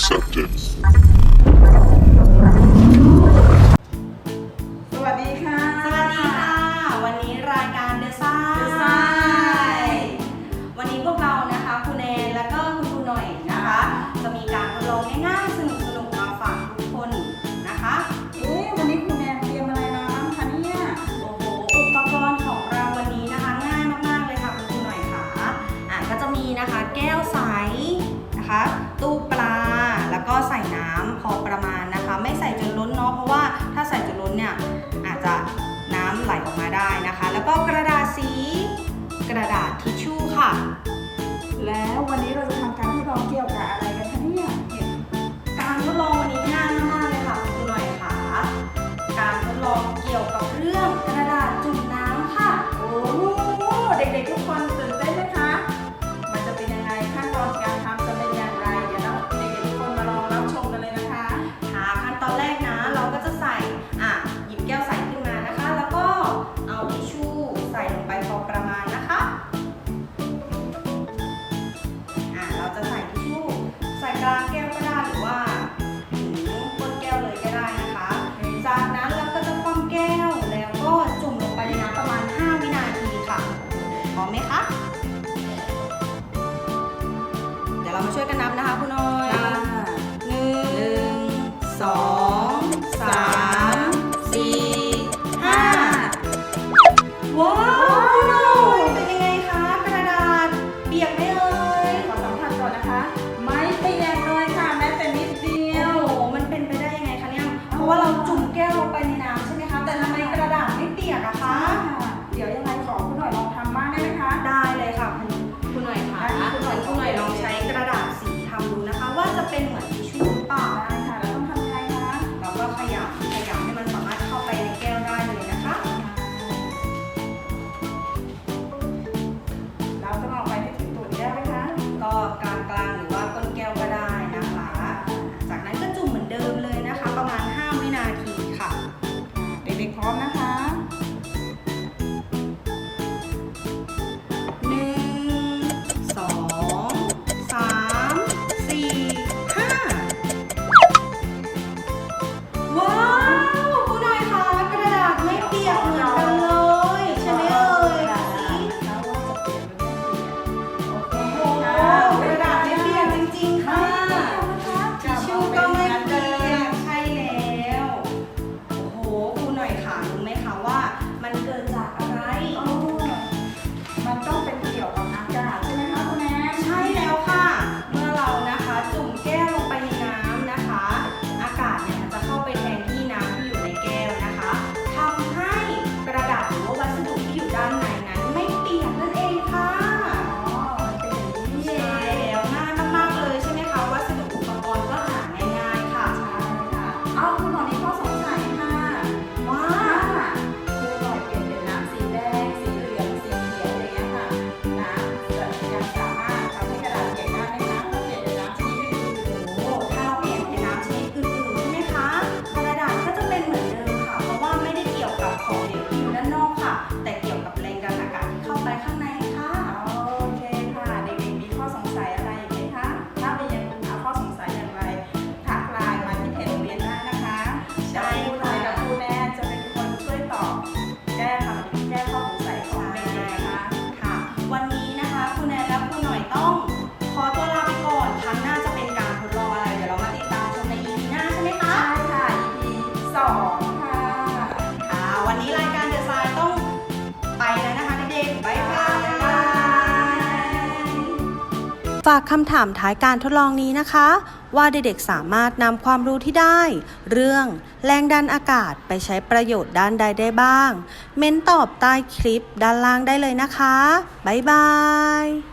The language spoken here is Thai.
accepted. สวัสดีค่ะ สวัสดีค่ะ วันนี้รายการ The s i The Sign วันนี้พวกเรานะคะคุณแอนและก็คุณครูหน่อยนะคะ จะมีการทดลองง่ายๆสนุกๆมาฝากทุกคนนะคะ เอ๊ะวันนี้คุณแอนเตรียมอะไรมาบ้างคะเนี่ย โอ้โห อุปกรณ์ของเราวันนี้นะคะง่ายมากๆเลยค่ะคุณครูหน่อยค่ะอะก็จะมีนะคะแก้วใสนะคะ นะคะ แล้วก็กระ มาช่วยกันนับนะคะ call. ฝากคำถามท้ายการทดลองนี้นะคะ ว่าเด็กๆสามารถนำความรู้ที่ได้ เรื่องแรงดันอากาศไปใช้ประโยชน์ด้านใดได้บ้าง เม้นตอบใต้คลิปด้านล่างได้เลยนะคะ บ๊ายบาย